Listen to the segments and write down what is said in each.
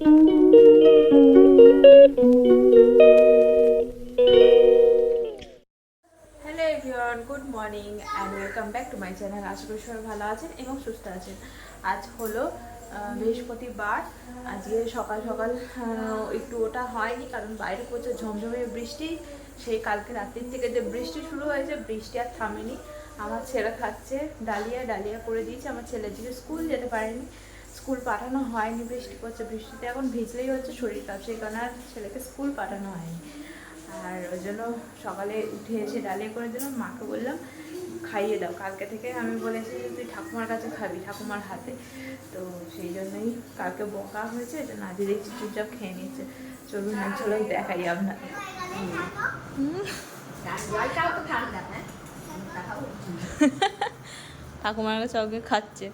Hello everyone good morning and welcome back to my channel আশা করি সবাই ভালো আছেন এবং সুস্থ আছেন। আজ হলো বৃহস্পতিবার। আজকে সকাল সকাল একটু ওটা হয়নি কারণ বাইরে প্রচুর ঝমঝমে বৃষ্টি। সেই কালকে রাত্রির থেকে যে বৃষ্টি শুরু হয়েছে, বৃষ্টি আর থামেনি। আমার ছেলে খাচ্ছে, ডালিয়া ডালিয়া করে দিয়েছে। আমার ছেলে দিকে স্কুল যেতে পারেনি। স্কুল পাঠানো হয়নি, বৃষ্টি পড়ছে, বৃষ্টিতে এখন ভিজলেই হচ্ছে শরীর খারাপ, সেই কারণে আর ছেলেকে স্কুল পাঠানো হয়নি। আর ওই জন্য সকালে উঠে এসে ডালিয়া করে দিলাম মাকে বললাম, খাইয়ে দাও। কালকে থেকে আমি বলেছি যে তুই ঠাকুমার কাছে খাবি, ঠাকুমার হাতে। তো সেই জন্যই কালকে বকা হয়েছে এটা না দিয়ে দেখছি চুপচাপ খেয়ে নিচ্ছে চলুন না চলো দেখাই আপনার ঠাকুমার কাছে ওকে খাচ্ছে।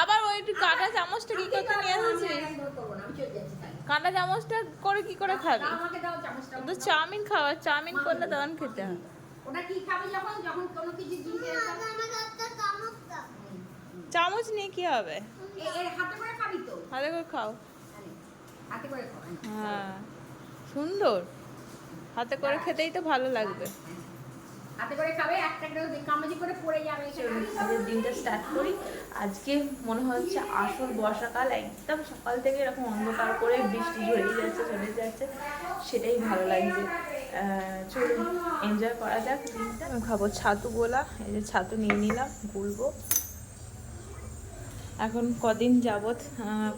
আবার ওই একটু কাঁটা চামচটা কি করতে নিয়ে এসেছে কাঁটা চামচটা করে কি করে খাবি? তো চাউমিন খাওয়া, চাউমিন করলে তখন খেতে হয়। ওটা কি খাবে যখন যখন কিছু চামচ নিয়ে কি হবে? হাতে করে খাবি তো হাতে করে খাও হাতে করে খাও। হ্যাঁ সুন্দর। হাতে করে খেতেই তো ভালো লাগবে। স্টার্ট করি আজকে মনে হচ্ছে আসল বর্ষাকাল, একদম সকাল থেকে এরকম অন্ধকার করে বৃষ্টি ঝরেই যাচ্ছে চলে যাচ্ছে। সেটাই ভালো লাগছে। চলুন এনজয় করা যাক আমি খাব ছাতু গোলা, এই যে ছাতু নিয়ে নিলাম, গুলবো। এখন কদিন যাবৎ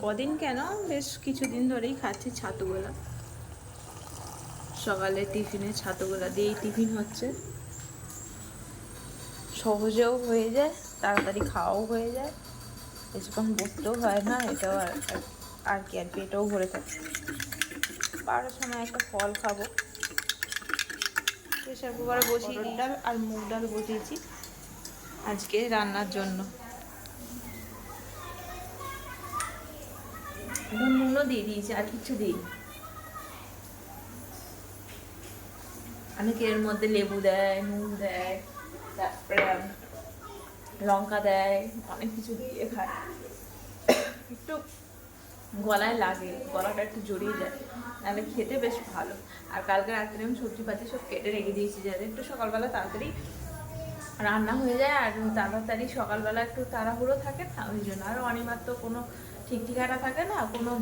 কদিন কেন? বেশ কিছুদিন ধরেই খাচ্ছি ছাতু গোলা। সকালে টিফিনে ছাতু গোলা দিয়েই টিফিন হচ্ছে। সহজেও হয়ে যায়, তাড়াতাড়ি খাওয়াও হয়ে যায়। বেশিক্ষণ বসতেও হয় না, এটাও আর, আর- কি, আর পেটেও ভরে থাকে। বারোটার সময় একটা ফল খাব। প্রেশার কুকারে বসিয়ে। ডাল আর মুগ ডাল বসিয়েছি আজকে রান্নার জন্য। নুন নুনও দিয়ে দিয়েছি, আর কিছু দিই অনেকে এর মধ্যে লেবু দেয়, নুন দেয়। তারপরে লঙ্কা দেয় অনেক কিছু দিয়ে খায়। একটু গলায় লাগে, গলাটা একটু জড়িয়ে যায়। নাহলে খেতে বেশ ভালো। আর কালকে রাত্রে আমি সবজি পাতি সব কেটে রেখে দিয়েছি, যাতে একটু সকালবেলা তাড়াতাড়ি রান্না হয়ে যায় আর তাড়াতাড়ি সকালবেলা একটু তাড়াহুড়ো থাকে না ওই জন্য। আর অনিমার তো কোনো ঠিক ঠিকানা থাকে না, কোনো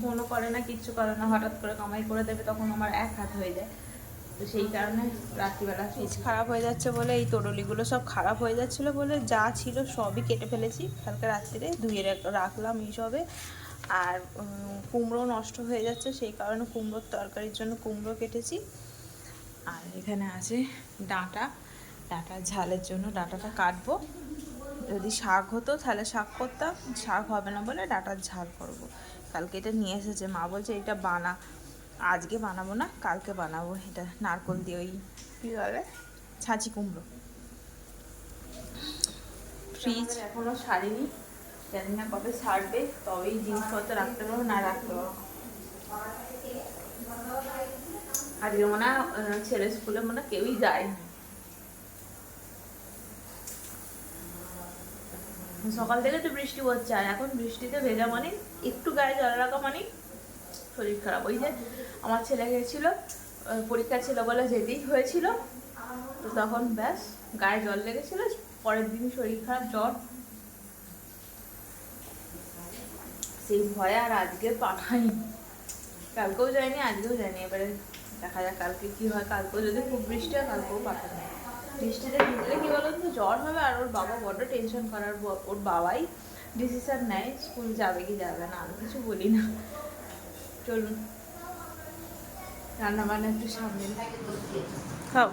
ফোনও করে না, কিচ্ছু করে না, হঠাৎ করে কামাই করে দেবে, তখন আমার এক হাত হয়ে যায়। তো সেই কারণে রাত্রিবেলা ফ্রিজ খারাপ হয়ে যাচ্ছে বলে, এই তরলিগুলো সব খারাপ হয়ে যাচ্ছিল বলে যা ছিল সবই কেটে ফেলেছি। কালকে রাত্রিরে ধুয়ে রাখলাম এইসবে। আর কুমড়ো নষ্ট হয়ে যাচ্ছে, সেই কারণে কুমড়োর তরকারির জন্য কুমড়ো কেটেছি। আর এখানে আছে ডাঁটা। ডাঁটা ঝালের জন্য ডাঁটাটা কাটবো। যদি শাক হতো তাহলে শাক করতাম, শাক হবে না বলে ডাঁটার ঝাল করব। কালকে এটা নিয়ে এসেছে, মা বলছে এটা বানা। আজকে বানাবো না, কালকে বানাবো। এটা নারকল দিয়ে ওই কী বলে? ছাঁচি কুমড়ো। ফ্রিজ এখনও সারিনি। জানি না কবে সারবে, তবেই জিনিসপত্র রাখতে পারব, না রাখতে পারব। আজকে মনে হয় ছেলে স্কুলে মনে হয় কেউই যায়নি। সকাল থেকে তো বৃষ্টি হচ্ছে আর এখন বৃষ্টিতে ভেজা মানে একটু গায়ে জল রাখা মানে শরীর খারাপ। ওই যে আমার ছেলে গেছিল পরীক্ষা ছিল বলে যেতেই হয়েছিল। তো তখন ব্যাস, গায়ে জল লেগেছিল, পরের দিন শরীর খারাপ, জ্বর। সেই ভয়ে আর আজকে পাঠাইনি কালকেও যায়নি, আজকেও যায়নি। এবারে দেখা যাক কালকে কি হয়। কালকেও যদি খুব বৃষ্টি হয়, কালকেও পাঠাবো বৃষ্টিতে ভিজলে কি বলুন তো জ্বর হবে আর ওর বাবা বড্ড টেনশন করার ওর বাবাই ডিসিশন নেয়, স্কুল যাবে কি যাবে না, আমি কিছু বলি না। চলুন। রান্না বান্না একটু সামনে খাও।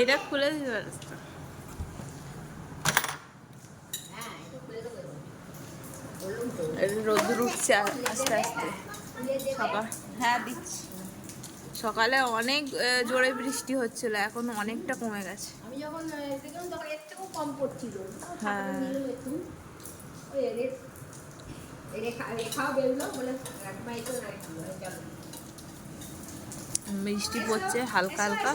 এটা খুলে দিতে পারিস হ্যাঁ রোদ্দুর উঠছে আস্তে আস্তে। সকাল। হ্যাঁ দিচ্ছি। সকালে অনেক জোরে বৃষ্টি হচ্ছিল এখন অনেকটা কমে গেছে। আমি যখন দেখলাম তখন এর থেকেও কম পড়ছিল। হ্যাঁ। বৃষ্টি পড়ছে হালকা হালকা।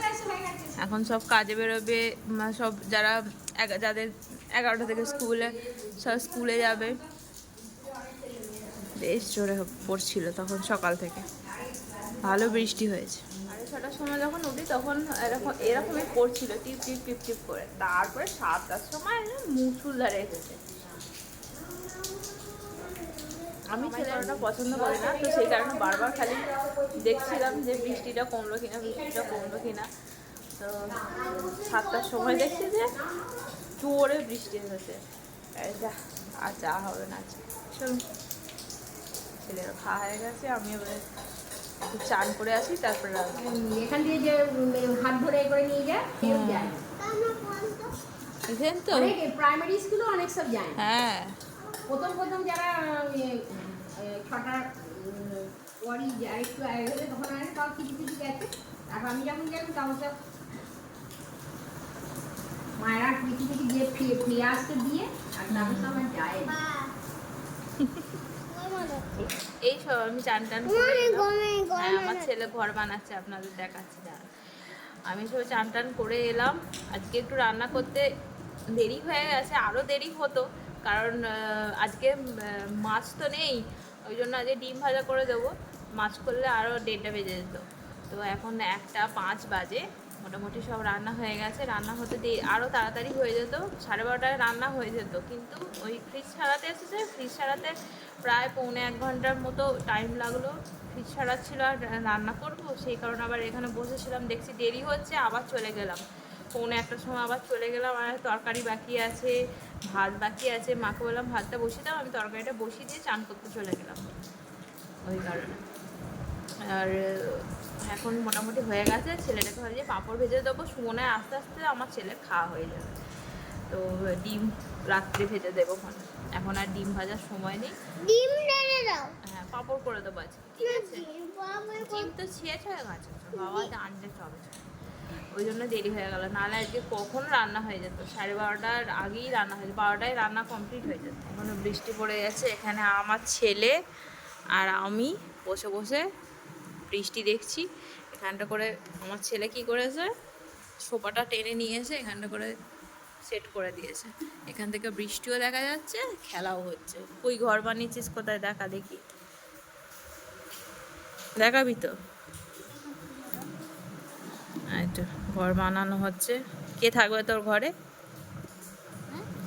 এখন সব কাজে বেরোবে সব যারা যাদের এগারোটা থেকে স্কুলে সব স্কুলে যাবে। বেশ জোরে পড়ছিল তখন সকাল থেকে। ভালো বৃষ্টি হয়েছে। সাড়ে ছটার সময় যখন উঠি তখন এরকম এরকমই পড়ছিল টিপ টিপ টিপ টিপ করে। তারপরে সাতটার সময় মুসুলধারে এসেছে। আমি ছেলেটা পছন্দ করি না তো সেই কারণে বারবার খালি দেখছিলাম যে বৃষ্টিটা কমলো কিনা বৃষ্টিটা কমলো কিনা। তো সাতটার সময় দেখছি যে জোরে বৃষ্টি হয়েছে। যা আর যা হবে না চলুন ছেলের খাওয়া হয়ে গেছে আমি এবারে একটু চান করে আসি তারপরে এখান দিয়ে যে হাত ধরে করে নিয়ে যায় তো প্রাইমারি স্কুলে অনেক সব যায় হ্যাঁ। প্রথম প্রথম যারা উম, পরই যায় একটু আগে হলে তখন আর সব কিছু কিছু গেছে। তারপর আমি যখন গেলাম তখন সব মায়েরা কিছু কিছু দিয়ে ফিরে ফিরে আসতে দিয়ে আর তারপর তো আমার যায় এই সব আমি চান টান করে এলাম। হ্যাঁ আমার ছেলে ঘর বানাচ্ছে আপনাদের দেখাচ্ছি। আমি সব চান টান করে এলাম। আজকে একটু রান্না করতে দেরি হয়ে গেছে আরও দেরি হতো। কারণ আজকে মাছ তো নেই, ওই জন্য আজকে ডিম ভাজা করে দেবো। মাছ করলে আরও দেড়টা বেজে যেত। তো এখন একটা পাঁচ বাজে, মোটামুটি সব রান্না হয়ে গেছে। রান্না হতে দে- আরও তাড়াতাড়ি হয়ে যেত, সাড়ে বারোটায় রান্না হয়ে যেত। কিন্তু ওই ফ্রিজ ছাড়াতে এসেছে ফ্রিজ ছাড়াতে প্রায় পৌনে এক ঘণ্টার মতো টাইম লাগল। ফ্রিজ ছাড়াচ্ছিল আর রান্না করব, সেই কারণে আবার এখানে বসেছিলাম, দেখছি দেরি হচ্ছে, আবার চলে গেলাম। পৌনে একটার সময় আবার চলে গেলাম, আর তরকারি বাকি আছে। ভাত বাকি আছে মাকে বললাম ভাতটা বসিয়ে দাও আমি তরকারিটা বসিয়ে দিয়ে চান করতে চলে গেলাম। ওই কারণে। আর এখন মোটামুটি হয়ে গেছে ছেলেটাকে ভাবছি পাঁপড় ভেজে দেবো। সুমনায় আস্তে আস্তে আমার ছেলে খাওয়া হয়ে যাবে। তো ডিম রাত্রে ভেজে দেবো মনে এখন আর ডিম ভাজার সময় নেই। ডিম দাও। হ্যাঁ পাঁপড় করে দেবো আজকে ঠিক আছে? ডিম তো শেষ হয়ে গেছে। বাবা আনতে হবে। ওই জন্য দেরি হয়ে গেল। নাহলে আজকে কখন রান্না হয়ে যেত? সাড়ে বারোটার আগেই রান্না হয়ে যেত। বারোটায় রান্না কমপ্লিট হয়ে যেত। এখনও বৃষ্টি পড়ে গেছে। এখানে আমার ছেলে আর আমি বসে বসে বৃষ্টি দেখছি। এখানটা করে আমার ছেলে কি করেছে? সোফাটা টেনে নিয়ে এসে এখানটা করে সেট করে দিয়েছে। এখান থেকে বৃষ্টিও দেখা যাচ্ছে, খেলাও হচ্ছে। ওই ঘর বানিয়েছিস কোথায়? দেখা দেখি। দেখাবি তো? ঘর বানানো হচ্ছে। কে থাকবে তোর ঘরে?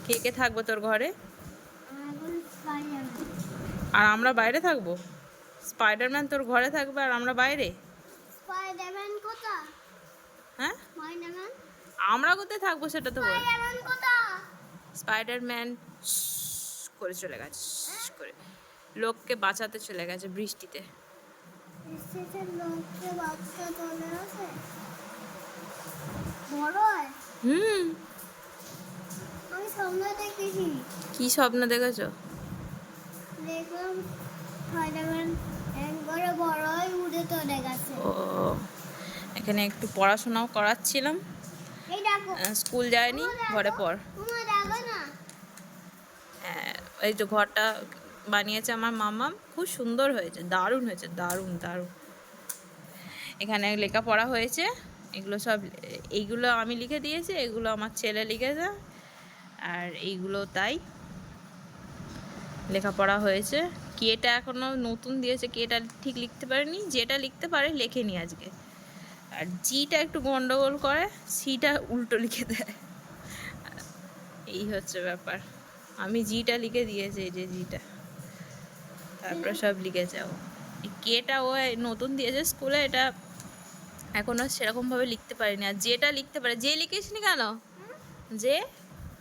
কে কে থাকবে তোর ঘরে? আর আমরা বাইরে থাকব? স্পাইডারম্যান তোর ঘরে থাকবে আর আমরা বাইরে? স্পাইডারম্যান হ্যাঁ? স্পাইডারম্যান আমরা কোথায় থাকব সেটা তো স্পাইডারম্যান স্পাইডারম্যান করে চলে গেছে করে লোককে বাঁচাতে চলে গেছে বৃষ্টিতে এসেছে লোককে চলে হয় হুম। আমি সামনে দেখেছি। কি স্বপ্ন দেখেছ? দেখলাম স্পাইডারম্যান একবারে বড় উড়ে চলে গেছে। ও এখানে একটু পড়াশোনাও করাচ্ছিলাম। স্কুল যায়নি ঘরে পর হ্যাঁ, এই যে ঘরটা বানিয়েছে আমার মামা খুব সুন্দর হয়েছে দারুণ হয়েছে দারুণ দারুণ। এখানে লেখাপড়া হয়েছে। এগুলো সব, এইগুলো আমি লিখে দিয়েছি, এগুলো আমার ছেলে লিখেছে, আর এইগুলো তাই লেখাপড়া হয়েছে। কেটা এখনও নতুন দিয়েছে কেটা ঠিক লিখতে পারেনি? যেটা লিখতে পারে, লেখেনি আজকে। আর জিটা একটু গন্ডগোল করে, সিটা উল্টো লিখে দেয়। এই হচ্ছে ব্যাপার। আমি জিটা লিখে দিয়েছি, এই যে জিটা। তারপরে সব লিখেছে ও। এই কেটা ও নতুন দিয়েছে স্কুলে, এটা এখনও সেরকমভাবে লিখতে পারিনি। আর যেটা লিখতে পারে যে লিখিসনি কেন? যে?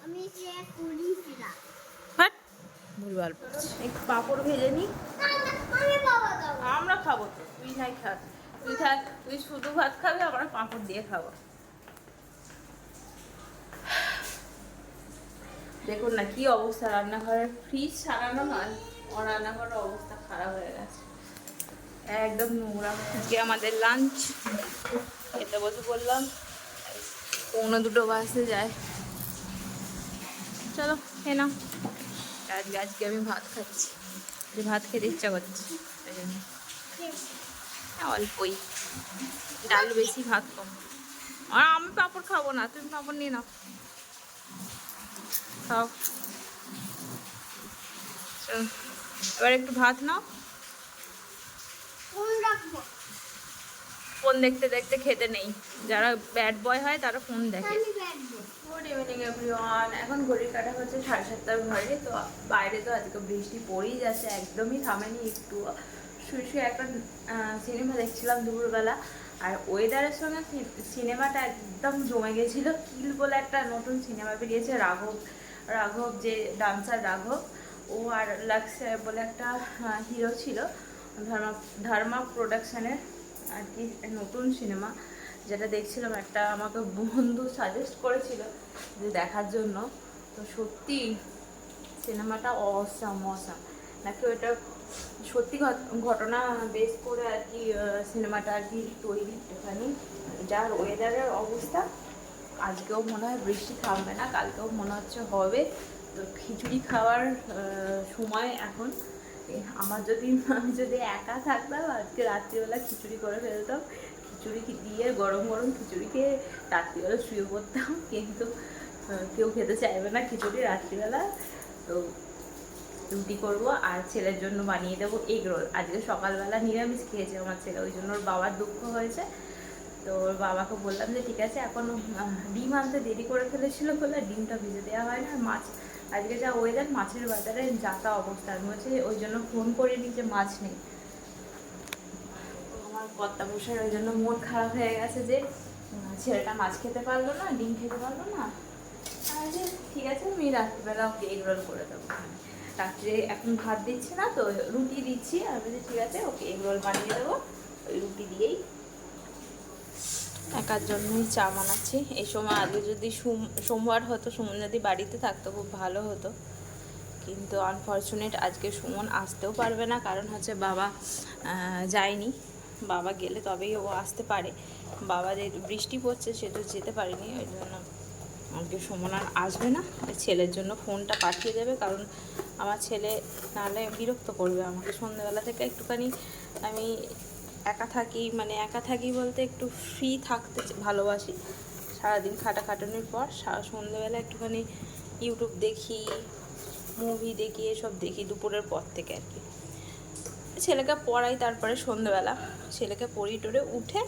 আমি যে করেছিলাম হাট ভুলভাল বলছি একটু পাঁপড় ভেজে নি। আমি বাবা দাও। আমরা খাব তো তুই নাই খা। তুই থাক তুই শুধু ভাত খাবি আমরা পাঁপড় দিয়ে খাব। দেখুন না কি অবস্থা রান্নাঘরের ফ্রিজ সারানো ও রান্নাঘরের অবস্থা খারাপ হয়ে গেছে। একদম নোংরা। আজকে আমাদের লাঞ্চ খেতে বসে পড়লাম পৌনে দুটো বাজতে যায়। চলো খেয়ে নাও। আজকে আজকে আমি ভাত খাচ্ছি। ভাত খেতে ইচ্ছা করছে ওই জন্য। হ্যাঁ, অল্পই। ডাল বেশি ভাত কম। আর আমি পাঁপড় খাব না তুমি পাঁপড় নিয়ে নাও। খাও। এবার একটু ভাত নাও। ফোন দেখতে দেখতে খেতে নেই। যারা ব্যাড বয় হয় তারা ফোন দেখে। গুড ইভিনিং এভরিওয়ান এখন ঘড়ির কাটা হচ্ছে সাড়ে সাতটার ঘরে তো বাইরে তো আজকে বৃষ্টি পড়েই যাচ্ছে একদমই থামেনি একটু। শুয়ে শুয়ে একটা সিনেমা দেখছিলাম দুপুরবেলা আর ওয়েদারের সঙ্গে সিনেমাটা একদম জমে গেছিল। কিল বলে একটা নতুন সিনেমা বেরিয়েছে রাঘব রাঘব যে ডান্সার রাঘব ও আর লাক্স বলে একটা হিরো ছিল। ধর্মা ধর্মা প্রোডাকশানের আর কি নতুন সিনেমা যেটা দেখছিলাম, একটা আমাকে বন্ধু সাজেস্ট করেছিল যে দেখার জন্য। তো সত্যি সিনেমাটা অসাম অসাম নাকি ওটা সত্যি ঘট- ঘটনা বেস করে আর কি সিনেমাটা আর কি তৈরি এখানে। যার ওয়েদারের অবস্থা আজকেও মনে হয় বৃষ্টি থামবে না, কালকেও মনে হচ্ছে হবে। তো খিচুড়ি খাওয়ার সময় এখন এ, আমার যদি আমি যদি একা থাকতাম আজকে রাত্রিবেলা খিচুড়ি করে ফেলতাম। খিচুড়ি দিয়ে গরম গরম খিচুড়ি খেয়ে রাত্রিবেলা শুয়ে পড়তাম। কিন্তু কেউ খেতে চাইবে না খিচুড়ি রাত্রিবেলা। তো রুটি করব আর ছেলের জন্য বানিয়ে দেবো এগ রোল। আজকে সকালবেলা নিরামিষ খেয়েছে আমার ছেলে। ওই জন্য ওর বাবার দুঃখ হয়েছে। তো ওর বাবাকে বললাম যে ঠিক আছে এখন ডিম আনতে দেরি করে ফেলেছিল বলে ডিমটা ভেজে দেওয়া হয় না। মাছ আজকে যা ওয়েদার মাছের বাজারে যাতা অবস্থা। আমি হচ্ছে ওই জন্য ফোন করিনি যে মাছ নেই। আমার কর্তা বসে ওই জন্য মন খারাপ হয়ে গেছে যে ছেলেটা মাছ খেতে পারল না ডিম খেতে পারল না। যে ঠিক আছে আমি রাত্রিবেলা ওকে এগ রোল করে দেবো। রাত্রে এখন ভাত দিচ্ছি না তো রুটি দিচ্ছি। আর বলছি, ঠিক আছে ওকে এগ রোল বানিয়ে দেবো। ওই রুটি দিয়েই একার জন্যই চা বানাচ্ছি। এই সময় আগে যদি সোম- সোমবার হতো, সুমন যদি বাড়িতে থাকতো, খুব ভালো হতো। কিন্তু আনফর্চুনেট আজকে সুমন আসতেও পারবে না, কারণ হচ্ছে বাবা যায়নি। বাবা গেলে তবেই ও আসতে পারে। বাবা যে বৃষ্টি পড়ছে, সে তো যেতে পারেনি। ওই জন্য আজকে সুমন আর আসবে না। ছেলের জন্য ফোনটা পাঠিয়ে দেবে, কারণ আমার ছেলে নাহলে বিরক্ত করবে আমাকে। সন্ধ্যেবেলা থেকে একটুখানি আমি একা থাকি মানে একা থাকি বলতে একটু ফ্রি থাকতে ভালোবাসি। সারাদিন খাটাখাটানির পর সারা সন্ধ্যেবেলা একটুখানি ইউটিউব দেখি মুভি দেখি, এসব দেখি দুপুরের পর থেকে আর কি। ছেলেকে পড়াই তারপরে সন্ধ্যেবেলা। ছেলেকে পড়িয়ে টরে উঠে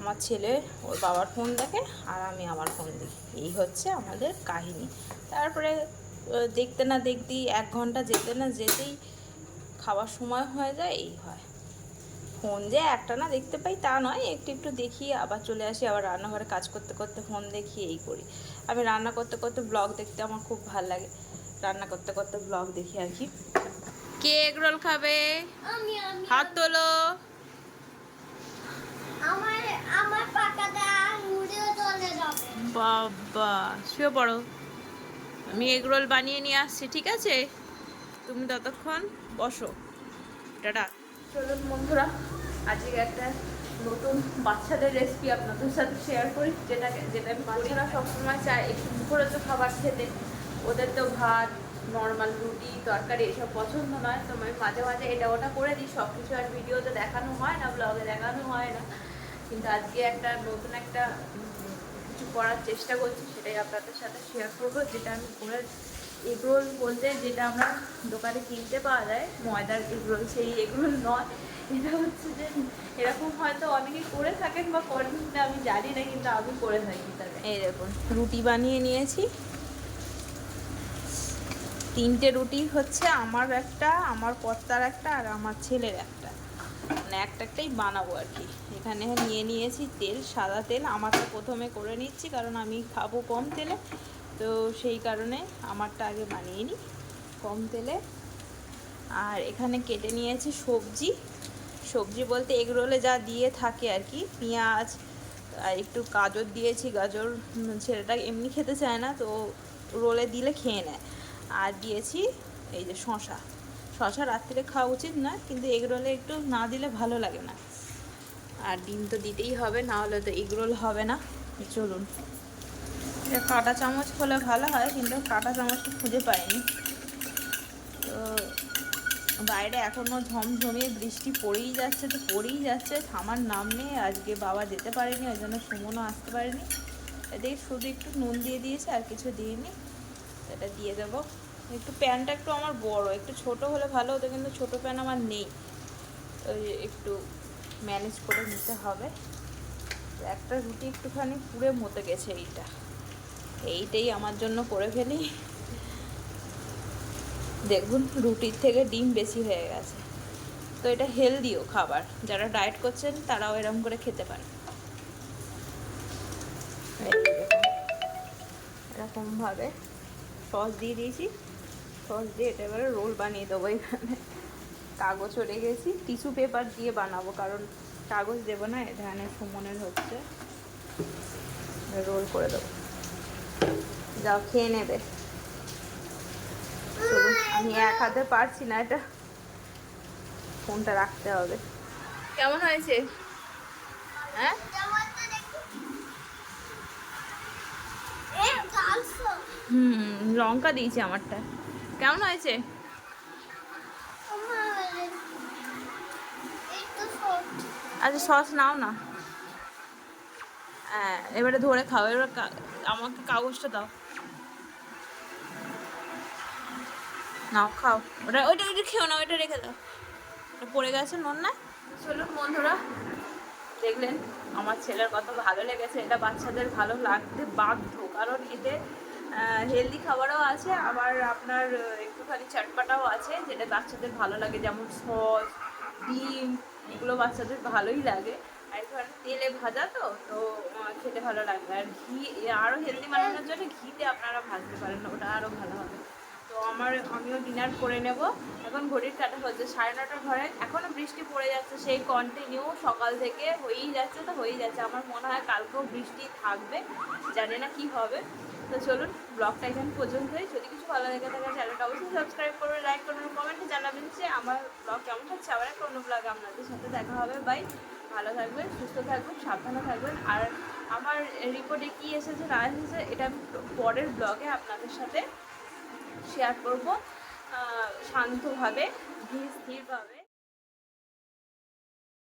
আমার ছেলে, ওর বাবার ফোন দেখে আর আমি আমার ফোন দেখি। এই হচ্ছে আমাদের কাহিনী। তারপরে দেখতে না দেখতেই এক ঘণ্টা যেতে না যেতেই খাওয়ার সময় হয়ে যায়, এই হয়। ফোন যে একটা না দেখতে পাই তা নয় একটু একটু দেখি আবার চলে আসি আবার রান্নাঘরে কাজ করতে করতে ফোন দেখি এই করি। আমি রান্না করতে করতে ব্লগ দেখতে আমার খুব ভালো লাগে। রান্না করতে করতে ব্লগ দেখি আর কি। কে এগরোল খাবে? আমি আমি। হাত তোলো। বাবা শুয়ে পড়ো। আমি এগরোল বানিয়ে নিয়ে আসছি ঠিক আছে? তুমি ততক্ষণ বসো। টাটা। চলুন বন্ধুরা, আজকে একটা নতুন বাচ্চাদের রেসিপি আপনাদের সাথে শেয়ার করি যেটা যেটা বাচ্চারা সবসময় চায় একটু মুখরোচক খাবার খেতে। ওদের তো ভাত নর্মাল রুটি, তরকারি এসব পছন্দ নয়, তো আমি মাঝে মাঝে এটা ওটা করে দিই। সব কিছু আর ভিডিওতে দেখানো হয় না ব্লগে দেখানো হয় না। কিন্তু আজকে একটা নতুন একটা কিছু করার চেষ্টা করছি, সেটাই আপনাদের সাথে শেয়ার করব, যেটা আমি করে এগরোল বলতে যেটা আমরা দোকানে কিনতে পাওয়া যায়, ময়দার এগরোল, সেই এগরোল নয়। এটা হচ্ছে যে এরকম হয়তো অনেকে করে থাকেন বা করেন না আমি জানি না, কিন্তু আমি করে থাকি তাহলে দেখুন, রুটি বানিয়ে নিয়েছি। তিনটে রুটি হচ্ছে আমার একটা, আমার কর্তার একটা আর আমার ছেলের একটা। মানে একটা একটাই বানাবো আর কি। এখানে নিয়ে নিয়েছি তেল, সাদা তেল। আমারটা প্রথমে করে নিচ্ছি, কারণ আমি খাব কম তেলে। তো সেই কারণে আমারটা আগে বানিয়ে নিই, কম তেলে। আর এখানে কেটে নিয়েছি সবজি। সবজি বলতে এগরোলে যা দিয়ে থাকে আর কি, পেঁয়াজ, আর একটু গাজর দিয়েছি। গাজর ছেলেটা এমনি খেতে চায় না, তো রোলে দিলে খেয়ে নেয়। আর দিয়েছি এই যে শশা শশা রাত্রিরে খাওয়া উচিত না, কিন্তু এগরোলে একটু না দিলে ভালো লাগে না। আর ডিম তো দিতেই হবে, না হলে তো এগরোল হবে না। চলুন। কাঁটা চামচ হলে ভালো হয়, কিন্তু কাঁটা চামচটা খুঁজে পাইনি। তো বাইরে এখনও ঝমঝমিয়ে বৃষ্টি পড়েই যাচ্ছে, তো পড়েই যাচ্ছে। থামার নাম নেই, আজকে বাবা যেতে পারেনি, ওই জন্য সুমনও আসতে পারেনি। এদিকে শুধু একটু নুন দিয়ে দিয়েছে, আর কিছু দিইনি। এটা দিয়ে দেবো। একটু প্যানটা একটু আমার বড়, একটু ছোট হলে ভালো হতো, কিন্তু ছোট প্যান আমার নেই। একটু ম্যানেজ করে নিতে হবে। একটা রুটি একটুখানি পুড়ে মতে গেছে এইটা। এইটাই আমার জন্য করে ফেলি। দেখুন, রুটির থেকে ডিম বেশি হয়ে গেছে। তো এটা হেলদিও খাবার। যারা ডায়েট করছেন, তারাও এরকম করে খেতে পারে এরকমভাবে সস দিয়ে দিয়েছি। সস দিয়ে এটা এবারে রোল বানিয়ে দেবো এখানে। কাগজ চড়ে গেছি। টিস্যু পেপার দিয়ে বানাবো, কারণ কাগজ দেবো না এখানে সুমনের হচ্ছে। রোল করে দেবো। যাও খেয়ে নেবে। আমি এক হাতে পারছি না এটা। ফোনটা রাখতে হবে। কেমন হয়েছে? হ্যাঁ? হুম লঙ্কা দিয়েছি আমারটা। কেমন হয়েছে? আচ্ছা সস নাও না। হ্যাঁ এবারে ধরে খাও, এবার আমাকে কাগজটা দাও। নাও, খাও। ওটা, ওইটা ওইটা খেও না, ওইটা রেখে দাও। ওটা পড়ে গেছে নুন না? চলুন বন্ধুরা, দেখলেন আমার ছেলের কত ভালো লেগেছে। এটা বাচ্চাদের ভালো লাগতে বাধ্য, কারণ এতে হেলদি খাবারও আছে, আবার আপনার একটুখানি চাটপাটাও আছে, যেটা বাচ্চাদের ভালো লাগে, যেমন সস, ডিম, এগুলো বাচ্চাদের ভালোই লাগে। আর ধর তেলে ভাজা তো তো খেতে ভালো লাগবে। আর ঘি আরও হেলদি বানানোর জন্য ঘিতে আপনারা ভাজতে পারেন ওটা আরও ভালো হবে। তো আমার, আমিও ডিনার করে নেব। এখন ঘড়ির কাটা হচ্ছে সাড়ে নটার ঘরে। এখনও বৃষ্টি পড়ে যাচ্ছে, সেই কন্টিনিউ সকাল থেকে হয়েই যাচ্ছে তো হয়েই যাচ্ছে। আমার মনে হয় কালকেও বৃষ্টি থাকবে, জানি না কি হবে। তো চলুন, ব্লগটা এখানে পর্যন্তই। যদি কিছু ভালো লেগে থাকে, চ্যানেলটা অবশ্যই সাবস্ক্রাইব করবেন লাইক করবেন কমেন্টে জানাবেন যে আমার ব্লগ কেমন হচ্ছে। আবার একটা অন্য ব্লগে আপনাদের সাথে দেখা হবে। বাই ভালো থাকবেন, সুস্থ থাকবেন, সাবধানে থাকবেন। আর আমার রিপোর্টে কি এসেছে, না এসেছে, এটা পরের ব্লগে আপনাদের সাথে শেয়ার করব। শান্তভাবে, ধীর, স্থিরভাবে।